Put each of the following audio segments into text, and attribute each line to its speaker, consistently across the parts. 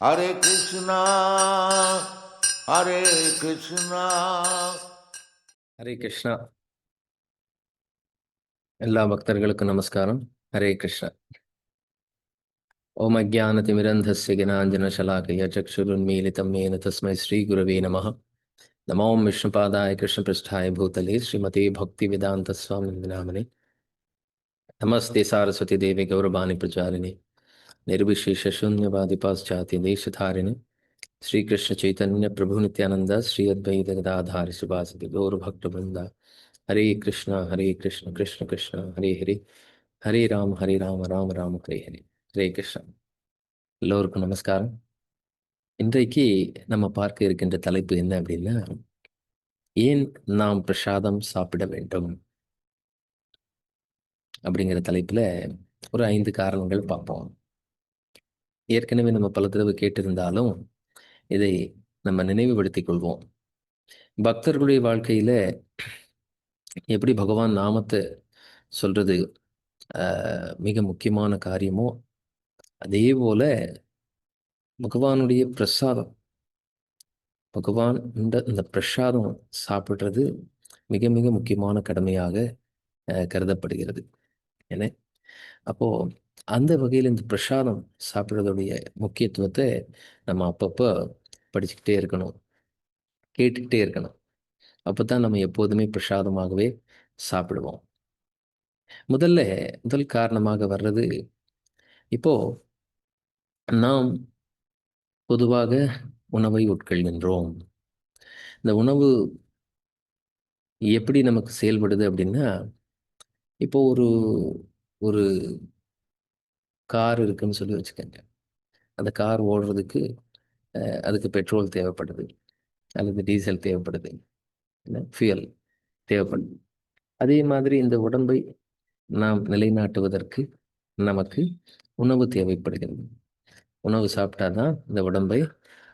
Speaker 1: Hare Krishna, Hare Krishna.
Speaker 2: Hare Krishna எல்லா பக்தர்களுக்கும் நமஸ்காரம் ஹரே கிருஷ்ணா ஓம் அஜானதிமிரந்தஸ்ய ஜனாஞ்சனசலாக்கய சக்ஷுருன்மீலிதம் மேன தஸ்மை ஸ்ரீகுரவே நமः நமோம் விஷ்ணுபாதாய கிருஷ்ணபிருஷ்டாய பூதலே ஸ்ரீமதே பக்தி வேதாந்த சுவாமி நாமனே நமஸ்தே சாரஸ்வதி నిర్విశేష శూన్యవాది పాశ్చాతి దేశధారిణి శ్రీకృష్ణ చైతన్య ప్రభు నిత్యానంద శ్రీ అద్వైత గదాధారి సుభాసతి గౌరభక్త బృంద హరే కృష్ణ హరే కృష్ణ கிருஷ்ண కృష్ణ హరే హరే హరే ஹரி హరే రామ ராம ராம ஹரே ஹரே ஹரே கிருஷ்ணன் எல்லோருக்கும் நமஸ்காரம். இன்றைக்கு நம்ம பார்க்க இருக்கின்ற தலைப்பு என்ன அப்படின்னா ஏன் நாம் பிரசாதம் சாப்பிட வேண்டும்? அப்படிங்கிற தலைப்பில் ஒரு ஐந்து காரணங்கள் பார்ப்போம். ஏற்கனவே நம்ம பல தடவை கேட்டிருந்தாலும் இதை நம்ம நினைவுபடுத்திக் கொள்வோம். பக்தர்களுடைய வாழ்க்கையில எப்படி பகவான் நாமத்தை சொல்றது மிக முக்கியமான காரியமோ அதே போல பகவானுடைய பிரசாதம் பகவான் இந்த இந்த பிரசாதம் சாப்பிடுறது மிக மிக முக்கியமான கடமையாக கருதப்படுகிறது. என்ன? அப்போ அந்த வகையில் இந்த பிரசாதம் சாப்பிட்றதுடைய முக்கியத்துவத்தை நம்ம அப்பப்போ படிச்சுக்கிட்டே இருக்கணும். கேட்டுக்கிட்டே இருக்கணும். அப்போ தான் நம்ம எப்போதுமே பிரசாதமாகவே சாப்பிடுவோம். முதல்ல முதல் காரணமாக வர்றது இப்போது நாம் பொதுவாக உணவை உட்கொள்கின்றோம். இந்த உணவு எப்படி நமக்கு செயல்படுது அப்படின்னா இப்போ ஒரு ஒரு கார் இருக்குன்னு சொல்லி வச்சுக்கோங்க. அந்த கார் ஓடுறதுக்கு அதுக்கு பெட்ரோல் தேவைப்படுது. அல்லது டீசல் தேவைப்படுது. ஃபியூயல் தேவைப்படுது. அதே மாதிரி இந்த உடம்பை நாம் நிலைநாட்டுவதற்கு நமக்கு உணவு தேவைப்படுகிறது. உணவு சாப்பிட்டா தான் இந்த உடம்பை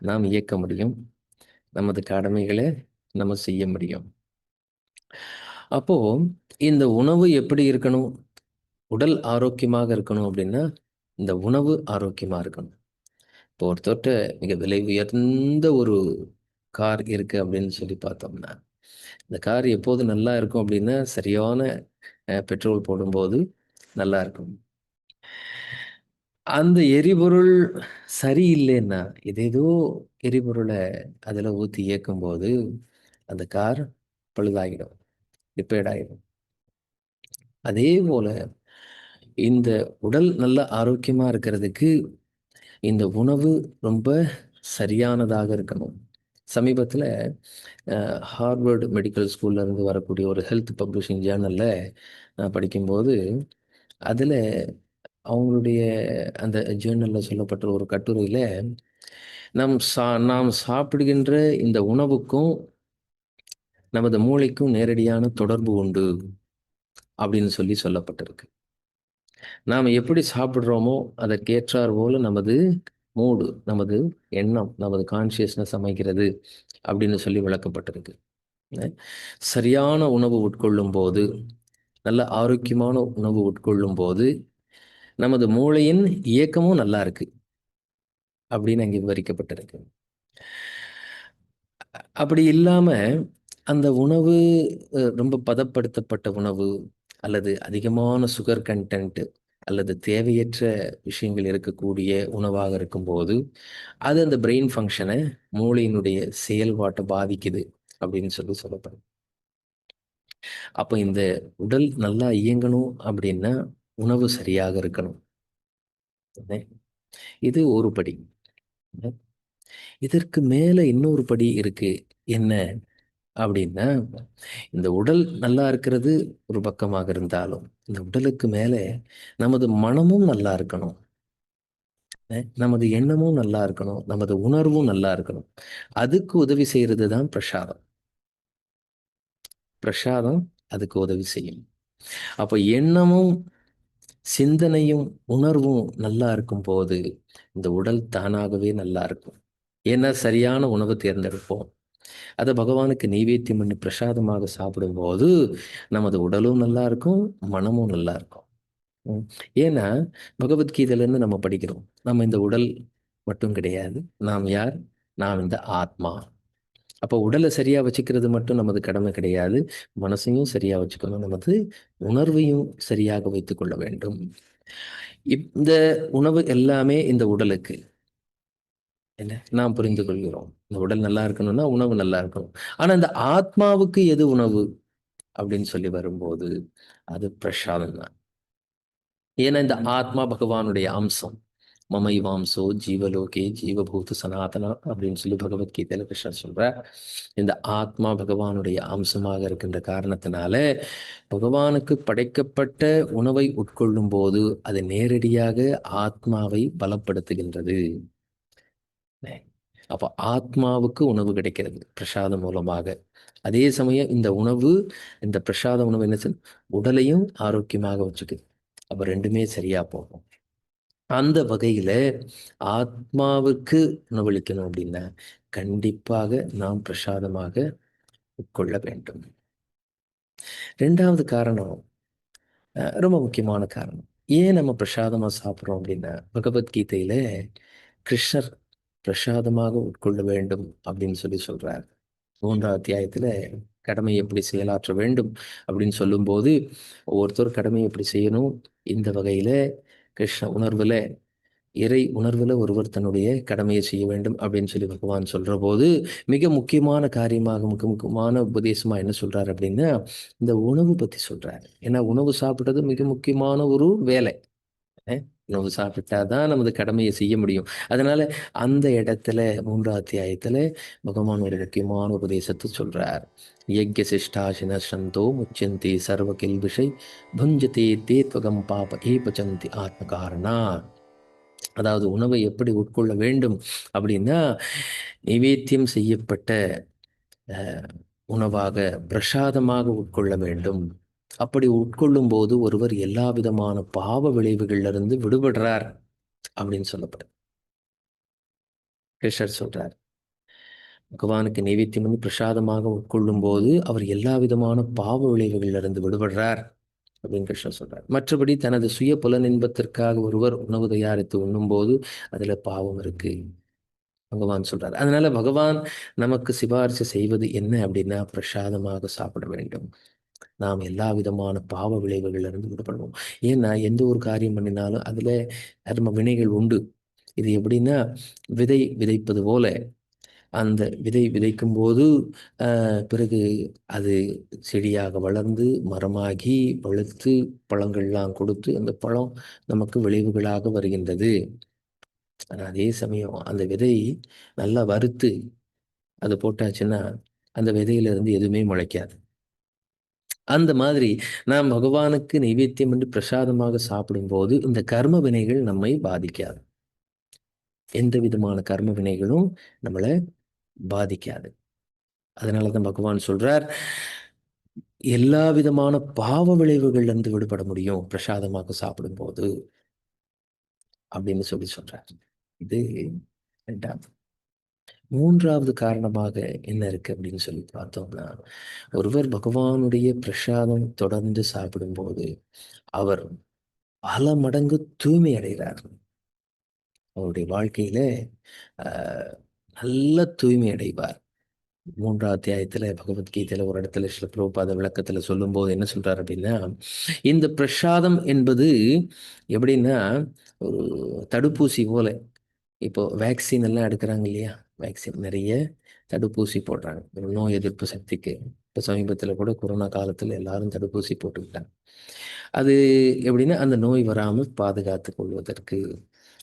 Speaker 2: நாம் இயக்க முடியும். நமது கடமைகளை நம்ம செய்ய முடியும். அப்போ இந்த உணவு எப்படி இருக்கணும்? உடல் ஆரோக்கியமாக இருக்கணும் அப்படின்னா இந்த உணவு ஆரோக்கியமாக இருக்கணும். இப்போ ஒருத்தர்கிட்ட மிக விலை உயர்ந்த ஒரு கார் இருக்கு அப்படின்னு சொல்லி பார்த்தோம்னா இந்த கார் எப்போது நல்லா இருக்கும் அப்படின்னா சரியான பெட்ரோல் போடும்போது நல்லா இருக்கும். அந்த எரிபொருள் சரியில்லைன்னா ஏதேதோ எரிபொருளை அதில் ஊற்றி இயக்கும்போது அந்த கார் பழுதாகிடும் ரிப்பேர்ட் ஆகிடும். அதே போல இந்த உடல் நல்ல ஆரோக்கியமாக இருக்கிறதுக்கு இந்த உணவு ரொம்ப சரியானதாக இருக்கணும். சமீபத்தில் ஹார்வர்டு மெடிக்கல் ஸ்கூல்ல இருந்து வரக்கூடிய ஒரு ஹெல்த் பப்ளிஷிங் ஜேர்னலில் நான் படிக்கும்போது அதில் அவங்களுடைய அந்த ஜேர்னலில் சொல்லப்பட்ட ஒரு கட்டுரையில் நம் சா நாம் சாப்பிடுகின்ற இந்த உணவுக்கும் நமது மூளைக்கும் நேரடியான தொடர்பு உண்டு அப்படின்னு சொல்லி சொல்லப்பட்டிருக்கு. நாம் எப்படி சாப்பிட்றோமோ அதற்கேற்றார் போல நமது மூடு நமது எண்ணம் நமது கான்சியஸ்னஸ் அமைகிறது அப்படின்னு சொல்லி விளக்கப்பட்டிருக்கு. சரியான உணவு உட்கொள்ளும் போது நல்ல ஆரோக்கியமான உணவு உட்கொள்ளும் போது நமது மூளையின் இயக்கமும் நல்லா இருக்கு அப்படின்னு அங்கே விவரிக்கப்பட்டிருக்கு. அப்படி இல்லாம அந்த உணவு அஹ், ரொம்ப பதப்படுத்தப்பட்ட உணவு அல்லது அதிகமான சுகர் கண்டென்ட் அல்லது தேவையற்ற விஷயங்கள் இருக்கக்கூடிய உணவாக இருக்கும்போது அது அந்த பிரெயின் ஃபங்க்ஷனை மூளையினுடைய செயல்பாட்டை பாதிக்குது அப்படின்னு சொல்லி சொல்லப்படும். அப்போ இந்த உடல் நல்லா இயங்கணும் அப்படின்னா உணவு சரியாக இருக்கணும். இது ஒரு படி. இதற்கு மேல இன்னொரு படி இருக்கு. என்ன? அப்படின்னா இந்த உடல் நல்லா இருக்கிறது ஒரு பக்கமாக இருந்தாலும் இந்த உடலுக்கு மேலே நமது மனமும் நல்லா இருக்கணும். அஹ் நமது எண்ணமும் நல்லா இருக்கணும். நமது உணர்வும் நல்லா இருக்கணும். அதுக்கு உதவி செய்யறது தான் பிரசாதம். பிரசாதம் அதுக்கு உதவி செய்யும். அப்போ எண்ணமும் சிந்தனையும் உணர்வும் நல்லா இருக்கும் போது இந்த உடல் தானாகவே நல்லா இருக்கும். ஏன்னா சரியான உணவு தேர்ந்தெடுப்போம். அதை பகவானுக்கு நெய்வேத்தியம் பண்ணி பிரசாதமாக சாப்பிடும்போது நமது உடலும் நல்லா இருக்கும் மனமும் நல்லா இருக்கும் ஏன்னா பகவத்கீதையிலேருந்து நம்ம படிக்கிறோம். நம்ம இந்த உடல் மட்டும் கிடையாது. நாம் யார்? நாம் இந்த ஆத்மா. அப்போ உடலை சரியா வச்சுக்கிறது மட்டும் நமது கடமை கிடையாது. மனசையும் சரியா வச்சுக்கணும். நமது உணர்வையும் சரியாக வைத்துக் கொள்ள வேண்டும் இந்த உணவு எல்லாமே இந்த உடலுக்கு. என்ன? நாம் புரிந்து கொள்கிறோம் இந்த உடல் நல்லா இருக்கணும்னா உணவு நல்லா இருக்கணும். ஆனா இந்த ஆத்மாவுக்கு எது உணவு? அப்படின்னு சொல்லி வரும்போது அது பிரசாதம் தான். ஏன்னா இந்த ஆத்மா பகவானுடைய அம்சம். மமைவாம்சோ ஜீவலோகே ஜீவபூத்து சனாதனா அப்படின்னு சொல்லி பகவத்கீதையில கிருஷ்ணர் சொல்ற இந்த ஆத்மா பகவானுடைய அம்சமாக இருக்கின்ற காரணத்தினால பகவானுக்கு படைக்கப்பட்ட உணவை உட்கொள்ளும் போது அது நேரடியாக ஆத்மாவை பலப்படுத்துகின்றது. அப்போ ஆத்மாவுக்கு உணவு கிடைக்கிறது பிரசாதம் மூலமாக. அதே சமயம் இந்த உணவு இந்த பிரசாத உணவு என்ன செய்யும் உடலையும் ஆரோக்கியமாக வச்சுக்குது. அப்போ ரெண்டுமே சரியா போகும். அந்த வகையில ஆத்மாவுக்கு உணவளிக்கணும் அப்படின்னா கண்டிப்பாக நாம் பிரசாதமாக உட்கொள்ள வேண்டும். ரெண்டாவது காரணம் ரொம்ப முக்கியமான காரணம். ஏன் நம்ம பிரசாதமா சாப்பிட்றோம் அப்படின்னா பகவத்கீதையில் கிருஷ்ணர் பிரசாதமாக உட்கொள்ள வேண்டும் அப்படின்னு சொல்லி சொல்றார். மூன்றாம் அத்தியாயத்துல கடமை எப்படி செயலாற்ற வேண்டும் அப்படின்னு சொல்லும்போது ஒவ்வொருத்தர் கடமை எப்படி செய்யணும்? இந்த வகையில கிருஷ்ண உணர்வுல இறை உணர்வுல ஒருவர் தன்னுடைய கடமையை செய்ய வேண்டும் அப்படின்னு சொல்லி பகவான் சொல்ற போது மிக முக்கியமான காரியமாக மிக முக்கியமான உபதேசமா என்ன சொல்றாரு அப்படின்னா இந்த உணவு பத்தி சொல்றாரு. ஏன்னா உணவு சாப்பிட்றது மிக முக்கியமான ஒரு வேலை. உணவு சாப்பிட்டாதான் நமது கடமையை செய்ய முடியும். அதனால அந்த இடத்துல மூன்றாம் அத்தியாயத்துல பகவான் ஒரு முக்கியமான உபதேசத்தை சொல்றார். யஜ்ய சிஷ்டாசின சந்தோ முச்சந்தி சர்வ கெல்விஷை பஞ்சதே தேத்வகம் பாப ஏ பச்சந்தி ஆத்ம காரணா அதாவது உணவை எப்படி உட்கொள்ள வேண்டும் அப்படின்னா நைவேத்தியம் செய்யப்பட்ட உணவாக பிரசாதமாக உட்கொள்ள வேண்டும். அப்படி உட்கொள்ளும் போது ஒருவர் எல்லா விதமான பாவ விளைவுகளிலிருந்து விடுபடுறார் அப்படின்னு சொல்லப்படுது கிருஷ்ணர் சொல்றார் பகவானுக்கு நைவேத்தியம் பண்ணி பிரசாதமாக உட்கொள்ளும் போது அவர் எல்லா விதமான பாவ விளைவுகளிலிருந்து விடுபடுறார் அப்படின்னு கிருஷ்ணர் சொல்றார். மற்றபடி தனது சுய புல இன்பத்திற்காக ஒருவர் உணவு தயாரித்து உண்ணும் போது அதுல பாவம் இருக்கு பகவான் சொல்றார். அதனால பகவான் நமக்கு சிபாரிசு செய்வது என்ன அப்படின்னா பிரசாதமாக சாப்பிட வேண்டும். நாம் எல்லா விதமான பாவ விளைவுகளிலிருந்து விடுபடுவோம். ஏன்னா எந்த ஒரு காரியம் பண்ணினாலும் அதுல நம்ம வினைகள் உண்டு. இது எப்படின்னா விதை விதைப்பது போல. அந்த விதை விதைக்கும் போது பிறகு அது செடியாக வளர்ந்து மரமாகி வளர்த்து பழங்கள்லாம் கொடுத்து அந்த பழம் நமக்கு விளைவுகளாக வருகின்றது. ஆனால் அதே சமயம் அந்த விதை நல்லா வறுத்து அது போட்டாச்சுன்னா அந்த விதையிலிருந்து எதுவுமே முளைக்காது. அந்த மாதிரி நாம் பகவானுக்கு நைவேத்தியம் என்று பிரசாதமாக சாப்பிடும்போது இந்த கர்ம வினைகள் நம்மை பாதிக்காது. எந்த விதமான கர்ம வினைகளும் நம்மளை பாதிக்காது. அதனால தான் பகவான் சொல்றார் எல்லா விதமான பாவ விளைவுகள்ல இருந்து விடுபட முடியும் பிரசாதமாக சாப்பிடும்போது அப்படின்னு சொல்லி சொல்றார். இது ரெண்டாவது. மூன்றாவது காரணமாக என்ன இருக்கு அப்படின்னு சொல்லி பார்த்தோம்னா ஒருவர் பகவானுடைய பிரசாதம் தொடர்ந்து சாப்பிடும்போது அவர் பல மடங்கு தூய்மை அடைகிறார். அவருடைய வாழ்க்கையில நல்ல தூய்மை அடைவார். மூன்றாம் அத்தியாயத்துல பகவத்கீதையில ஒரு இடத்துல சில பிரபுபாத விளக்கத்துல சொல்லும்போது என்ன சொல்றாரு அப்படின்னா இந்த பிரசாதம் என்பது எப்படின்னா ஒரு தடுப்பூசி போல. இப்போ வேக்சின் எல்லாம் எடுக்கிறாங்க இல்லையா? வேக்சின் நிறைய தடுப்பூசி போடுறாங்க. நோய் எதிர்ப்பு சக்திக்கு. இப்போ சமீபத்தில் கூட கொரோனா காலத்தில் எல்லாரும் தடுப்பூசி போட்டுக்கிட்டாங்க. அது எப்படின்னா அந்த நோய் வராமல் பாதுகாத்து கொள்வதற்கு.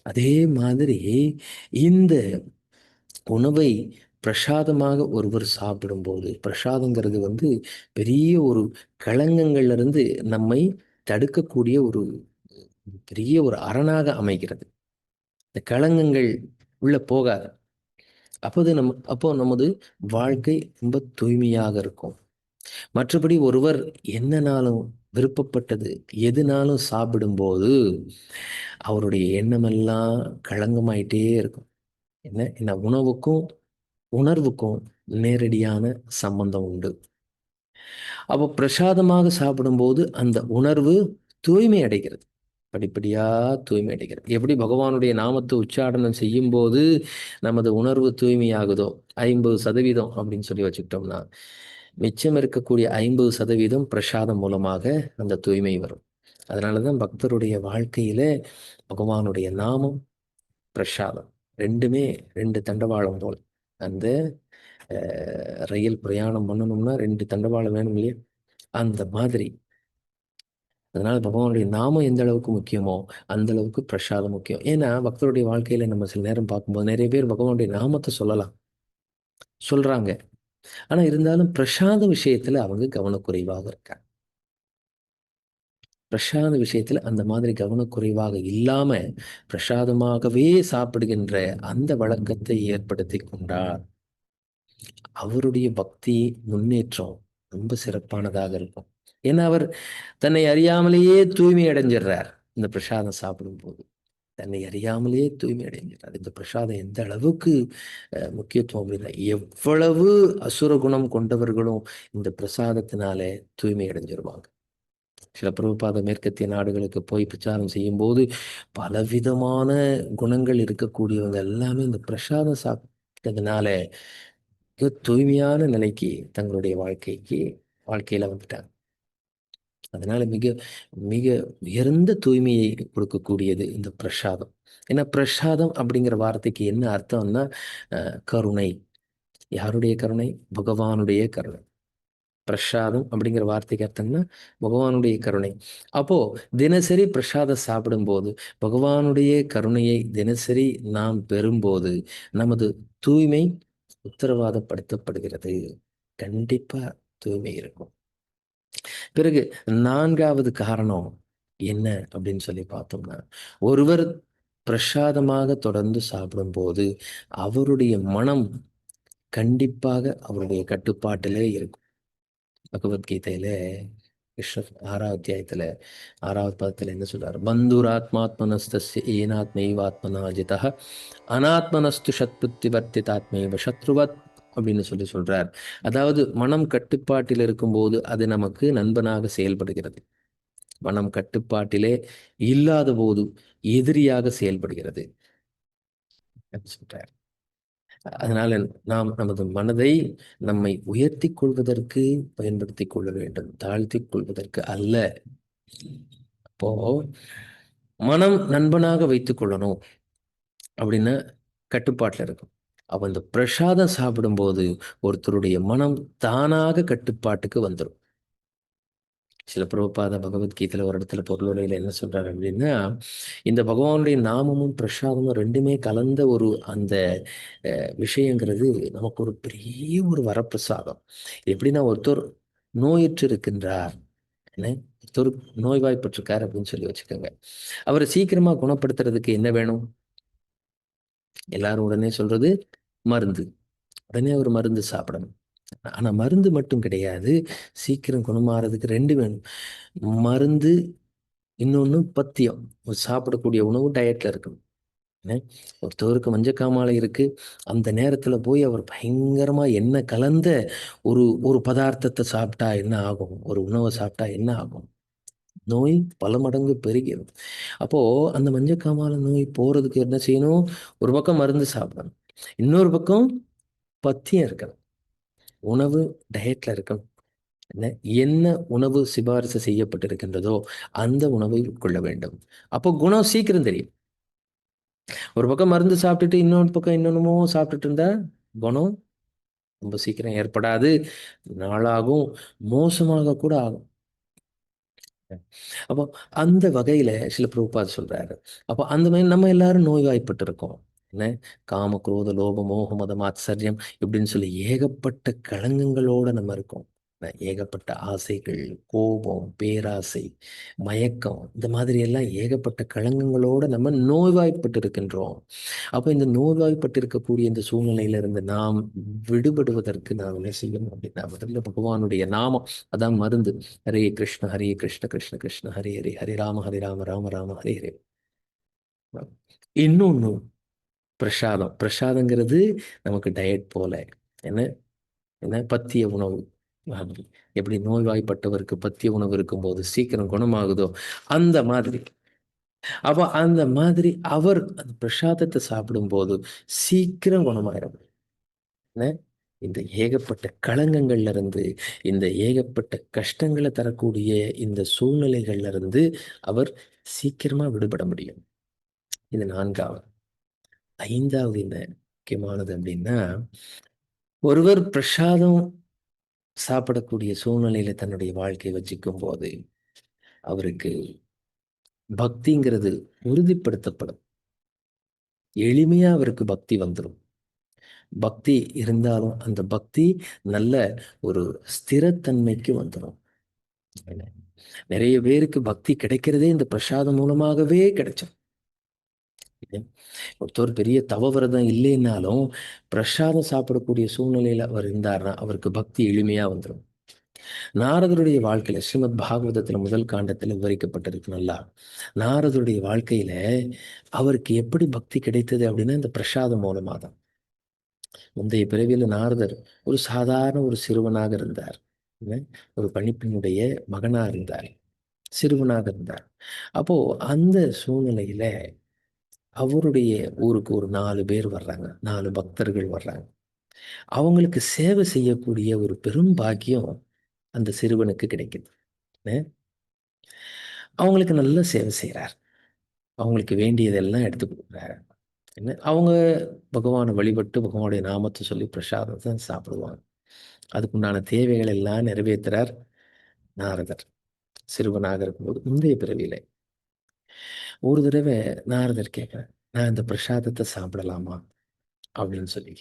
Speaker 2: அதே மாதிரி இந்த உணவை பிரசாதமாக ஒருவர் சாப்பிடும்போது பிரசாதங்கிறது வந்து பெரிய ஒரு களங்கங்கள்லேருந்து நம்மை தடுக்கக்கூடிய ஒரு பெரிய ஒரு அரணாக அமைகிறது. இந்த களங்கங்கள் உள்ள போகாது. அப்போது நம்ம அப்போ நமது வாழ்க்கை ரொம்ப தூய்மையாக இருக்கும். மற்றபடி ஒருவர் என்னனாலும் விருப்பப்பட்டது எதுனாலும் சாப்பிடும்போது அவருடைய எண்ணமெல்லாம் களங்கமாயிட்டே இருக்கும். என்ன என்ன உணவுக்கும் உணர்வுக்கும் நேரடியான சம்பந்தம் உண்டு. அப்போ பிரசாதமாக சாப்பிடும்போது அந்த உணர்வு தூய்மை அடைகிறது. படிப்படியாக தூய்மை அடைகிறது. எப்படி பகவானுடைய நாமத்தை உச்சாடனம் செய்யும்போது, நமது உணர்வு தூய்மையாகுதோ, 50% அப்படின்னு சொல்லி வச்சுக்கிட்டோம்னா, மிச்சம் இருக்கக்கூடிய 50% பிரசாதம் மூலமாக அந்த தூய்மை வரும். அதனால தான் பக்தருடைய வாழ்க்கையில பகவானுடைய நாமம், பிரசாதம் 2மே 2 தண்டவாளம் போல் அந்த ரயில் பிரயாணம் பண்ணணும்னா ரெண்டு தண்டவாளம் வேணும் இல்லையா? அந்த மாதிரி. அதனால பகவானுடைய நாமம் எந்த அளவுக்கு முக்கியமோ, அந்த அளவுக்கு பிரசாதம் முக்கியம். ஏன்னா, பக்தருடைய வாழ்க்கையில நம்ம சில நேரம் பார்க்கும்போது, நிறைய பேர் பகவானுடைய நாமத்தை சொல்லலாம். சொல்றாங்க. ஆனா இருந்தாலும் பிரசாத விஷயத்துல அவங்க கவனக்குறைவாக இருக்காங்க. பிரசாத விஷயத்துல அந்த மாதிரி கவனக்குறைவாக இல்லாம, பிரசாதமாகவே சாப்பிடுகின்ற அந்த வழக்கத்தை ஏற்படுத்திக் கொண்டார். அவருடைய பக்தி முன்னேற்றம் ரொம்ப சிறப்பானதாக இருக்கும். ஏன்னா, அவர் தன்னை அறியாமலேயே தூய்மை அடைஞ்சிடுறார். இந்த பிரசாதம் சாப்பிடும்போது. தன்னை அறியாமலேயே தூய்மை அடைஞ்சிடுறார். இந்த பிரசாதம் எந்த அளவுக்கு முக்கியத்துவம் அப்படின்னா, எவ்வளவு அசுர குணம் கொண்டவர்களும் இந்த பிரசாதத்தினால தூய்மை அடைஞ்சிருவாங்க. சில பிரபுபாத மேற்கத்திய நாடுகளுக்கு போய் பிரச்சாரம் செய்யும்போது, பலவிதமான குணங்கள் இருக்கக்கூடியவங்க எல்லாமே இந்த பிரசாதம் சாப்பிட்டதுனால, தூய்மையான நிலைக்கு தங்களுடைய வாழ்க்கைக்கு வாழ்க்கையில வந்துட்டாங்க. அதனால மிக மிக உயர்ந்த தூய்மையை கொடுக்கக்கூடியது இந்த பிரசாதம். ஏன்னா, பிரசாதம் அப்படிங்கிற வார்த்தைக்கு என்ன அர்த்தம்னா, கருணை. யாருடைய கருணை? பகவானுடைய கருணை. பிரசாதம் அப்படிங்கிற வார்த்தைக்கு அர்த்தம்னா, பகவானுடைய கருணை. அப்போ தினசரி பிரசாதம் சாப்பிடும்போது, பகவானுடைய கருணையை தினசரி நாம் பெறும்போது, நமது தூய்மை உத்தரவாதப்படுத்தப்படுகிறது. கண்டிப்பா தூய்மை இருக்கும். பிறகு நான்காவது காரணம் என்ன அப்படின்னு சொல்லி பார்த்தோம்னா, ஒருவர் பிரசாதமாக தொடர்ந்து சாப்பிடும்போது, அவருடைய மனம் கண்டிப்பாக அவருடைய கட்டுப்பாட்டிலே இருக்கும். பகவத்கீதையில கிருஷ்ணர் 6வது அத்தியாயத்தில 6வது பதத்தில என்ன சொல்றாரு? "பந்துராத்மாத்மனஸ்தஸ்ய ஏனாத்மைவாத்மனா ஜிதः அநாத்மனஸ்து சத்புத்திவர்த்திதாத்மைவ சத்ருவத்" அப்படின்னு சொல்லி சொல்றார். அதாவது மனம் கட்டுப்பாட்டில் இருக்கும்போது, அது நமக்கு நண்பனாக செயல்படுகிறது. மனம் கட்டுப்பாட்டிலே இல்லாத போது எதிரியாக செயல்படுகிறது. சொல்றார். அதனால நாம் நமது மனதை நம்மை உயர்த்திக் கொள்வதற்கு பயன்படுத்திக் கொள்ள வேண்டும். தாழ்த்திக் கொள்வதற்கு அல்ல. அப்போ மனம் நண்பனாக வைத்துக் கொள்ளணும் அப்படின்னா கட்டுப்பாட்டில் இருக்கும். அப்போ இந்த பிரசாதம் சாப்பிடும்போது ஒருத்தருடைய மனம் தானாக கட்டுப்பாட்டுக்கு வந்துரும். சில பிரபுபாத பகவத்கீதையில ஒரு இடத்துல பொருளுரையில என்ன சொல்றாரு அப்படின்னா, இந்த பகவானுடைய நாமமும், பிரசாதமும் ரெண்டுமே கலந்த ஒரு அந்த விஷயங்கிறது நமக்கு ஒரு பெரிய ஒரு வரப்பிரசாதம். எப்படின்னா ஒருத்தர் நோயிற்று இருக்கின்றார். என்ன? ஒருத்தர் நோய்வாய்ப்பட்டிருக்கார் அப்படின்னு சொல்லி வச்சுக்கோங்க. அவரை சீக்கிரமா குணப்படுத்துறதுக்கு என்ன வேணும்? எல்லாரும் உடனே சொல்றது மருந்து. உடனே ஒரு மருந்து சாப்பிடணும். ஆனால் மருந்து மட்டும் கிடையாது. சீக்கிரம் குணமாறதுக்கு ரெண்டு வேணும். மருந்து, இன்னொன்று பத்தியம். சாப்பிடக்கூடிய உணவு டயட்டில் இருக்கணும். ஒருத்தவருக்கு மஞ்சக்காமாலை இருக்கு. அந்த நேரத்துல போய் அவர் பயங்கரமா எண்ணெய் கலந்த ஒரு ஒரு பதார்த்தத்தை சாப்பிட்டா என்ன ஆகும்? ஒரு உணவை சாப்பிட்டா என்ன ஆகும்? நோய் பல மடங்கு பெருகிடும் அப்போ அந்த மஞ்சக்காமாலை நோய் போறதுக்கு என்ன செய்யணும்? ஒரு பக்கம் மருந்து சாப்பிடணும். இன்னொரு பக்கம் பத்தியம் இருக்கணும். உணவு டயட்ல இருக்கணும். என்ன? உணவு சிபாரிசு செய்யப்பட்டிருக்கின்றதோ, அந்த உணவை உட்கொள்ள வேண்டும். அப்போ குணம் சீக்கிரம் தெரியும். ஒரு பக்கம் மருந்து சாப்பிட்டுட்டு, இன்னொரு பக்கம் இன்னொன்னுமோ சாப்பிட்டுட்டு இருந்தா, குணம் ரொம்ப சீக்கிரம் ஏற்படாது. நாளாகும். மோசமாக கூட ஆகும். அப்போ அந்த வகையில சில பிரபுபாத் சொல்றாரு. அப்போ அந்த மாதிரி நம்ம எல்லாரும் நோய்வாய்ப்பட்டு இருக்கோம். என்ன? காம, குரோத, லோப, மோக, மதம், இப்படின்னு சொல்லி ஏகப்பட்ட களங்கங்களோட நம்ம இருக்கோம். ஏகப்பட்ட ஆசைகள், கோபம், பேராசை, மயக்கம் இந்த மாதிரி எல்லாம் ஏகப்பட்ட களங்கங்களோட நம்ம நோய்வாய்ப்பட்டு இருக்கின்றோம். அப்ப இந்த நோய்வாய்ப்பட்டு இருக்கக்கூடிய இந்த சூழ்நிலையிலிருந்து நாம் விடுபடுவதற்கு நாம் என்ன செய்யணும் அப்படின்னா, முதல்ல பகவானுடைய நாமம் அதான் மருந்து. ஹரே கிருஷ்ண, ஹரே கிருஷ்ண, கிருஷ்ண கிருஷ்ண, ஹரே ஹரே, ஹரே ராம, ஹரே ராம, ராம ராம, ஹரே ஹரே. இன்னொன்னு பிரசாதம். பிரசாதங்கிறது நமக்கு டயட் போல. என்ன? என்ன? பத்திய உணவு. மாதிரி. எப்படி நோய்வாய்ப்பட்டவருக்கு பத்திய உணவு இருக்கும்போது சீக்கிரம் குணமாகுதோ, அந்த மாதிரி. அப்ப அந்த மாதிரி அவர் அந்த பிரசாதத்தை சாப்பிடும்போது சீக்கிரம் குணமாயிரும் என்ன? இந்த ஏகப்பட்ட களங்கங்கள்ல இருந்து இந்த ஏகப்பட்ட கஷ்டங்களை தரக்கூடிய இந்த சூழ்நிலைகள்ல இருந்து அவர் சீக்கிரமா விடுபட முடியும் இது நான்காவது ஐந்தாவது என்ன முக்கியமானது அப்படின்னா ஒருவர் பிரசாதம் சாப்பிடக்கூடிய சூழ்நிலையில தன்னுடைய வாழ்க்கையை வச்சுக்கும் போது அவருக்கு பக்திங்கிறது உறுதிப்படுத்தப்படும். எளிமையா அவருக்கு பக்தி வந்துடும் பக்தி இருந்தாலும் அந்த பக்தி நல்ல ஒரு ஸ்திரத்தன்மைக்கு வந்துடும் நிறைய பேருக்கு பக்தி கிடைக்கிறதே இந்த பிரசாதம் மூலமாகவே கிடைச்சிடும் ஒருத்தர் பெரிய தவ விரதம் இல்லைன்னாலும் பிரசாதம் சாப்பிடக்கூடிய சூழ்நிலையில் அவர் இருந்தார்னா அவருக்கு பக்தி எளிமையாக வந்துடும் நாரதருடைய வாழ்க்கையில ஸ்ரீமத் பாகவதத்துல முதல் காண்டத்துல விவரிக்கப்பட்டிருக்கு நல்லா. நாரதருடைய வாழ்க்கையில அவருக்கு எப்படி பக்தி கிடைத்தது அப்படின்னா இந்த பிரசாதம் மூலமாக தான். முந்தைய பிறவியில் நாரதர் ஒரு சாதாரண ஒரு சிறுவனாக இருந்தார். ஒரு பணிப்பெண்ணுடைய மகனாக இருந்தார். சிறுவனாக இருந்தார். அப்போ அந்த சூழ்நிலையில அவருடைய ஊருக்கு ஒரு நாலு பேர் வர்றாங்க. நாலு பக்தர்கள் வர்றாங்க. அவங்களுக்கு சேவை செய்யக்கூடிய ஒரு பெரும் பாக்கியம் அந்த சிறுவனுக்கு கிடைக்குது. அவங்களுக்கு நல்ல சேவை செய்கிறார் அவங்களுக்கு வேண்டியதெல்லாம் எடுத்து கொடுக்குறாரு. என்ன? அவங்க பகவானை வழிபட்டு பகவானுடைய நாமத்தை சொல்லி பிரசாதத்தை சாப்பிடுவாங்க. அதுக்குண்டான தேவைகள் எல்லாம் நிறைவேற்றுறார் நாரதர். சிறுவனாக இருக்கும்போது முந்தைய பிறவியில. ஒரு தடவை நாரதர் கேட்குறேன் நான் இந்த பிரசாதத்தை சாப்பிடலாமா? அப்படின்னு சொல்லி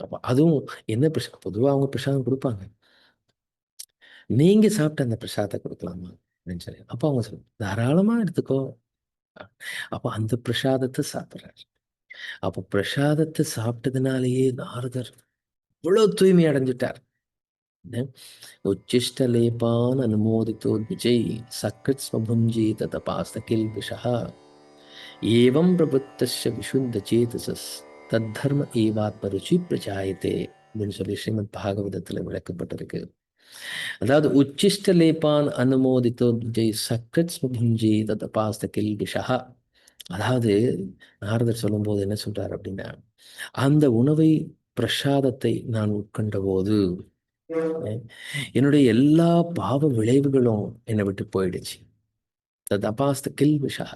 Speaker 2: அப்போ அதுவும் என்ன பிரசாதம் பொதுவாக அவங்க பிரசாதம் கொடுப்பாங்க. நீங்க சாப்பிட்ட அந்த பிரசாதத்தை கொடுக்கலாமா? அப்படின்னு சொல்லி. அப்போ அவங்க சொல்லு தாராளமா எடுத்துக்கோ. அப்போ அந்த பிரசாதத்தை சாப்பிட்றாரு. அப்போ பிரசாதத்தை சாப்பிட்டதுனாலேயே நாரதர் இவ்வளோ தூய்மை அடைஞ்சிட்டார். உச்சிஷ்டலேபான் அனுமோதித்தோ விஜய் சக்கட் ஸ்வபுஞ்சி ததபாஸ்த கில்பிஷா ஏவம் பிரபுத்தஸ்ய விசுத்த சேதசஸ் தத்தர்ம ஏவாத்ம ருச்சி பிரஜாயத்தே அப்படின்னு சொல்லி ஸ்ரீமத் பாகவதத்தில் விளக்கப்பட்டிருக்கு। அதாவது உச்சிஷ்ட லேபான் அனுமோதித்தோ ஜெய் சக்கட் ஸ்மபுஞ்சி ததபாஸ்த கில்பிஷா அதாவது நாரதர் சொல்லும்போது என்ன சொல்றார் அப்படின்னா அந்த உணவை பிரசாதத்தை நான் உட்கொண்ட போது என்னுடைய எல்லா பாவ விளைவுகளும் என்னை விட்டு போயிடுச்சு. தபாஸ்த கில் விஷா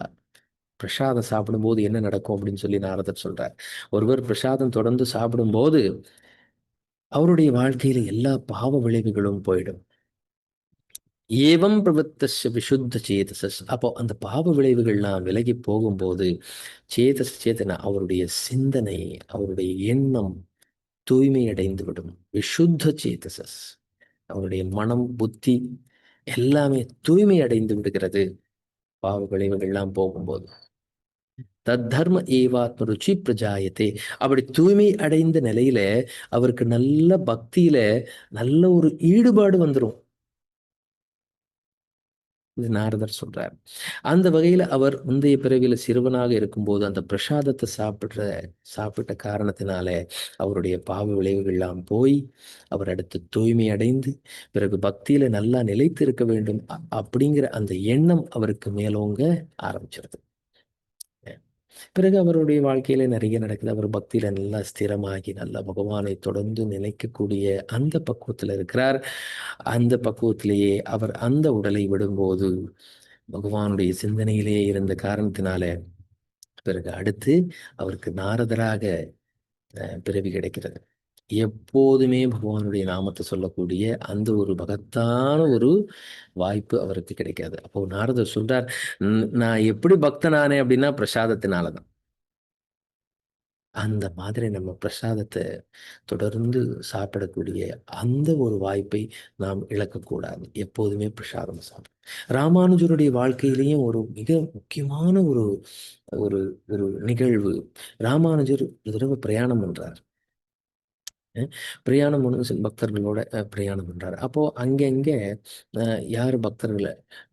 Speaker 2: பிரசாதம் சாப்பிடும்போது என்ன நடக்கும் அப்படின்னு சொல்லி நாரதர் சொல்றார். ஒருவர் பிரசாதம் தொடர்ந்து சாப்பிடும்போது அவருடைய வாழ்க்கையில எல்லா பாவ விளைவுகளும் போயிடும். ஏவம் பிரபத்த விசுத்த சேதசஸ். அப்போ அந்த பாவ விளைவுகள்லாம் விலகி போகும்போது சேதஸ் சேதன அவருடைய சிந்தனை அவருடைய எண்ணம் தூய்மை அடைந்து விடும் விசுத்த சேதசஸ் அவருடைய மனம் புத்தி எல்லாமே தூய்மை அடைந்து விடுகிறது பாவ விளைவுகள்லாம் போகும்போது. தத்தர்ம ஏவாத்ம ருச்சி பிரஜாயத்தே. அப்படி தூய்மை அடைந்த நிலையில அவருக்கு நல்ல பக்தியில நல்ல ஒரு ஈடுபாடு வந்துடும் இது நாரதர் சொல்றார். அந்த வகையில அவர் முந்தைய பிறவியில சிறுவனாக இருக்கும்போது அந்த பிரசாதத்தை சாப்பிடுற சாப்பிட்ட காரணத்தினால அவருடைய பாவ விளைவுகள்லாம் போய் அவர் அடுத்து தூய்மை அடைந்து பிறகு பக்தியில நல்லா நிலைத்து இருக்க வேண்டும் அப்படிங்கிற அந்த எண்ணம் அவருக்கு மேலோங்க ஆரம்பிச்சிருது. பிறகு அவருடைய வாழ்க்கையில நிறைய நடக்குது. அவர் பக்தியில நல்லா ஸ்திரமாகி நல்லா பகவானை தொடர்ந்து நினைக்கக்கூடிய அந்த பக்குவத்தில் இருக்கிறார். அந்த பக்குவத்திலேயே அவர் அந்த உடலை விடும்போது பகவானுடைய சிந்தனையிலேயே இருந்த காரணத்தினால பிறகு அடுத்து அவருக்கு நாரதராக பிறவி கிடைக்கிறது. எப்போதுமே பகவானுடைய நாமத்தை சொல்லக்கூடிய அந்த ஒரு மகத்தான ஒரு வாய்ப்பு அவருக்கு கிடைக்காது. அப்போ நாரதர் சொல்றார் நான் எப்படி பக்தனானே அப்படின்னா பிரசாதத்தினால தான் அந்த மாதிரி நம்ம பிரசாதத்தை தொடர்ந்து சாப்பிடக்கூடிய அந்த ஒரு வாய்ப்பை நாம் இழக்கக்கூடாது. எப்போதுமே பிரசாதம் சாப்பிடும் ராமானுஜருடைய வாழ்க்கையிலையும் ஒரு மிக முக்கியமான ஒரு ஒரு ஒரு நிகழ்வு. ராமானுஜர் ஒரு தடவை பிரயாணம் பண்றார். பிரயாணம் ஒன்று பக்தர்களோட பிரயாணம் பண்ணுறாரு அப்போது அங்கங்கே யார் பக்தர்கள்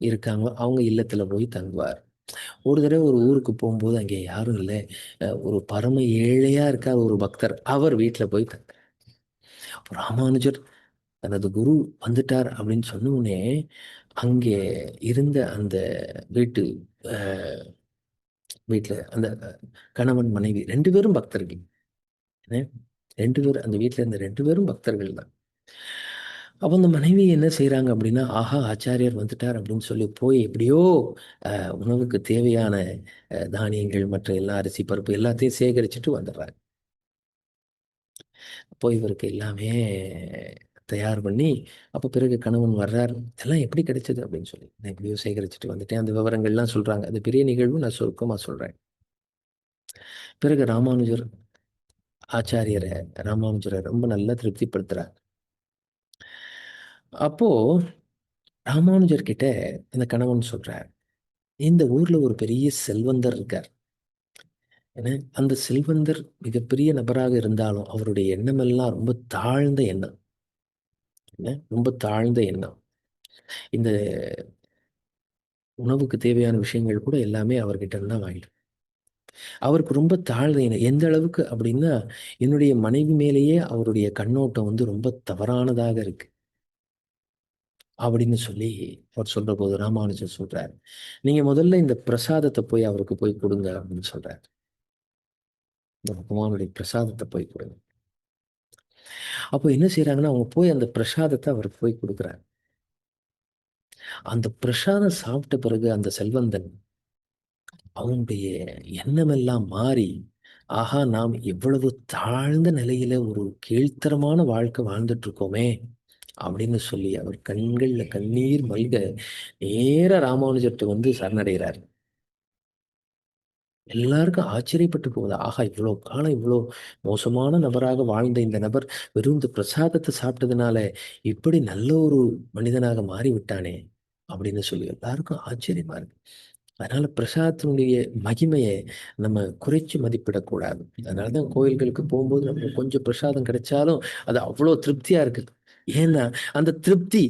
Speaker 2: இருக்காங்களோ அவங்க இல்லத்தில் போய் தங்குவார். ஒரு தடவை ஒரு ஊருக்கு போகும்போது அங்கே யாரும் இல்லை. ஒரு பரம ஏழையாக இருக்கார் ஒரு பக்தர். அவர் வீட்டில் போய் தங்க ராமானுஜர் தனது குரு வந்துட்டார் அப்படின்னு சொன்ன உடனே அங்கே இருந்த அந்த வீட்டு வீட்டில் அந்த கணவன் மனைவி ரெண்டு பேரும் பக்தர்கள். என்ன? ரெண்டு பேரும் அந்த வீட்டில் இருந்த ரெண்டு பேரும் பக்தர்கள் தான். அப்போ அந்த மனைவி என்ன செய்கிறாங்க அப்படின்னா ஆஹா ஆச்சாரியர் வந்துட்டார் அப்படின்னு சொல்லி போய் எப்படியோ உணவுக்கு தேவையான தானியங்கள் மற்ற எல்லா அரிசி பருப்பு எல்லாத்தையும் சேகரிச்சுட்டு வந்துடுறாங்க அப்போ இவருக்கு எல்லாமே தயார் பண்ணி அப்போ பிறகு கணவன் வர்றார் இதெல்லாம் எப்படி கிடைச்சது? அப்படின்னு சொல்லி. நான் எப்படியோ சேகரிச்சுட்டு வந்துட்டேன். அந்த விவரங்கள்லாம் சொல்கிறாங்க அது பெரிய நிகழ்வு நான் சுருக்கமாக சொல்கிறேன் பிறகு ராமானுஜர் ஆச்சாரியரை ராமானுஜரை ரொம்ப நல்லா திருப்திப்படுத்துறார். அப்போ ராமானுஜர் கிட்ட இந்த கணவன் சொல்றார் இந்த ஊர்ல ஒரு பெரிய செல்வந்தர் இருக்கார். ஏன்னா அந்த செல்வந்தர் மிகப்பெரிய நபராக இருந்தாலும் அவருடைய எண்ணம் எல்லாம் ரொம்ப தாழ்ந்த எண்ணம். என்ன? ரொம்ப தாழ்ந்த எண்ணம். இந்த உணவுக்கு தேவையான விஷயங்கள் கூட எல்லாமே அவர்கிட்ட இருந்தா வாங்கிடும் அவருக்கு ரொம்ப தாழ்ந்த எந்த அளவுக்கு அப்படின்னா என்னுடைய மனைவி மேலேயே அவருடைய கண்ணோட்டம் வந்து ரொம்ப தவறானதாக இருக்கு. அப்படின்னு சொல்லி அவர் சொல்ற போது ராமானுஜர் சொல்றார். நீங்க முதல்ல இந்த பிரசாதத்தை போய் அவருக்கு போய் கொடுங்க அப்படின்னு சொல்றார். இந்த பகவானுடைய பிரசாதத்தை போய் கொடுங்க. அப்போ என்ன செய்யறாங்கன்னா அவங்க போய் அந்த பிரசாதத்தை அவருக்கு போய் கொடுக்குறாங்க அந்த பிரசாதம் சாப்பிட்ட பிறகு அந்த செல்வந்தன் அவனுடைய எண்ணமெல்லாம் மாறி ஆஹா நாம் எவ்வளவு தாழ்ந்த நிலையில ஒரு கீழ்த்தரமான வாழ்க்கை வாழ்ந்துட்டு இருக்கோமே அப்படின்னு சொல்லி அவர் கண்கள்ல கண்ணீர் மல்க நேர ராமானுஜத்தை வந்து சரணடைகிறார். எல்லாருக்கும் ஆச்சரியப்பட்டு போகுது. ஆஹா இவ்வளோ காலம் இவ்வளோ மோசமான நபராக வாழ்ந்த இந்த நபர் வெறும் இந்த பிரசாதத்தை சாப்பிட்டதுனால இப்படி நல்ல ஒரு மனிதனாக மாறி விட்டானே அப்படின்னு சொல்லி எல்லாருக்கும் ஆச்சரியமா இருக்கு. அதனால பிரசாதத்தினுடைய மகிமையை நம்ம குறைச்சி மதிப்பிடக்கூடாது. அதனால தான் கோயில்களுக்கு போகும்போது நமக்கு கொஞ்சம் பிரசாதம் கிடைச்சாலும் அது அவ்வளோ திருப்தியாக இருக்குது. ஏன்னா அந்த திருப்தி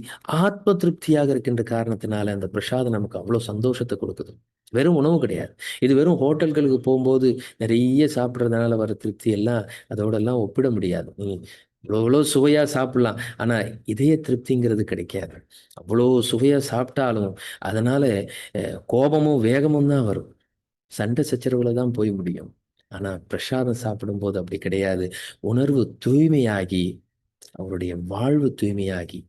Speaker 2: ஆத்ம திருப்தியாக இருக்கின்ற காரணத்தினால அந்த பிரசாதம் நமக்கு அவ்வளோ சந்தோஷத்தை கொடுக்குது. வெறும் உணவு கிடையாது. இது வெறும் ஹோட்டல்களுக்கு போகும்போது நிறைய சாப்பிட்றதுனால வர திருப்தி எல்லாம் அதோடெல்லாம் ஒப்பிட முடியாது. நீ இவ்வளோ சுவையாக சாப்பிட்லாம். ஆனால் இதய திருப்திங்கிறது கிடைக்காது. அவ்வளோ சுவையாக சாப்பிட்டாலும் அதனால் கோபமும் வேகமும் தான் வரும். சண்டை சச்சரவுல தான் போய் முடியும். ஆனால் பிரசாதம் சாப்பிடும்போது அப்படி கிடையாது. உணர்வு தூய்மையாகி அவருடைய வாழ்வு தூய்மையாகி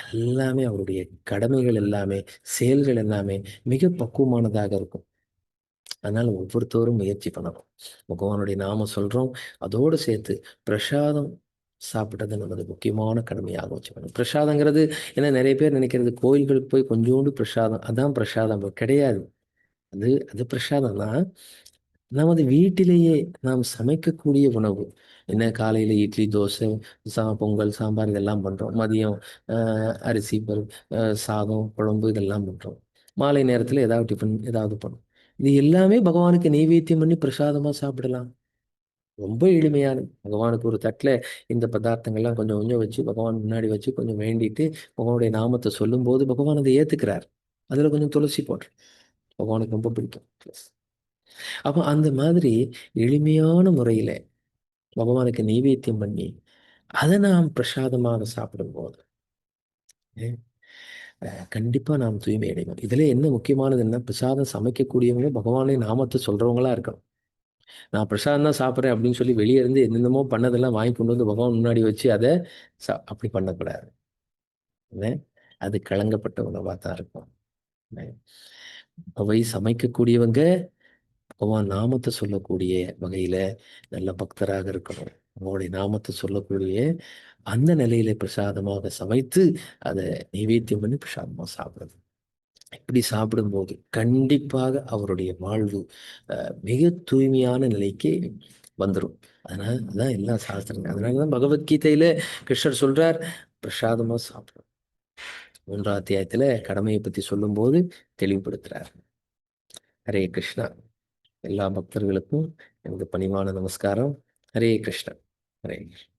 Speaker 2: எல்லாமே அவருடைய கடமைகள் எல்லாமே செயல்கள் எல்லாமே மிக பக்குவமானதாக இருக்கும். அதனால் ஒவ்வொருத்தரும் முயற்சி பண்ணணும். பகவானுடைய நாம சொல்கிறோம் அதோடு சேர்த்து பிரசாதம் சாப்பிட்டது நமது முக்கியமான கடமையாக வச்சுக்கணும் பிரசாதங்கிறது ஏன்னா நிறைய பேர் நினைக்கிறது கோயில்களுக்கு போய் கொஞ்சோண்டு பிரசாதம் அதான் பிரசாதம் கிடையாது. அது அது பிரசாதம் தான் நமது வீட்டிலேயே நாம் சமைக்கக்கூடிய உணவு. என்ன காலையில் இட்லி தோசை சா பொங்கல் சாம்பார் இதெல்லாம் பண்ணுறோம் மதியம் அரிசி பரு சாதம் குழம்பு இதெல்லாம் பண்ணுறோம் மாலை நேரத்தில் ஏதாவது டிஃபன் ஏதாவது பண்ணும். இது எல்லாமே பகவானுக்கு நெய்வேத்தியம் பண்ணி பிரசாதமாக சாப்பிடலாம். ரொம்ப எளிமையானது. பகவானுக்கு ஒரு தட்டில் இந்த பதார்த்தங்கள்லாம் கொஞ்சம் கொஞ்சம் வச்சு பகவான் முன்னாடி வச்சு கொஞ்சம் வேண்டிட்டு பகவானுடைய நாமத்தை சொல்லும்போது பகவான் அதை ஏற்றுக்கிறார் அதில் கொஞ்சம் துளசி போடுற பகவானுக்கு ரொம்ப பிடிக்கும். அப்போ அந்த மாதிரி எளிமையான முறையில் பகவானுக்கு நைவேத்தியம் பண்ணி அதை நாம் பிரசாதமாக சாப்பிடும்போது கண்டிப்பாக நாம் தூய்மை அடைவோம். இதில் என்ன முக்கியமானது என்ன? பிரசாதம் சமைக்கக்கூடியவங்க பகவானை நாமத்தை சொல்கிறவங்களா இருக்கணும். நான் பிரசாதம் தான் சாப்பிட்றேன் அப்படின்னு சொல்லி வெளியே இருந்து என்னென்னமோ பண்ணதெல்லாம் வாங்கி கொண்டு வந்து பகவான் முன்னாடி வச்சு அதை சா அப்படி பண்ணக்கூடாது. அது கலங்கப்பட்ட உணவாக தான் இருக்கும். அவை சமைக்கக்கூடியவங்க பகவான் நாமத்தை சொல்லக்கூடிய வகையில நல்ல பக்தராக இருக்கணும். அவங்களுடைய நாமத்தை சொல்லக்கூடிய அந்த நிலையில பிரசாதமாக சமைத்து அதை நைவேத்தியம் பண்ணி பிரசாதமாக சாப்பிடுறது. இப்படி சாப்பிடும்போது கண்டிப்பாக அவருடைய வாழ்வு மிக தூய்மையான நிலைக்கு வந்துடும் அதனால அதான் எல்லா சாஸ்திரங்கள் அதனாலதான் பகவத்கீதையில கிருஷ்ணர் சொல்றார் பிரசாதமா சாப்பிடும். மூன்றாம் அத்தியாயத்துல கடமையை பத்தி சொல்லும்போது தெளிவுபடுத்துறார். ஹரே கிருஷ்ணா. எல்லா பக்தர்களுக்கும் எனது பணிவான நமஸ்காரம். ஹரே கிருஷ்ணன் ஹரே கிருஷ்ணா.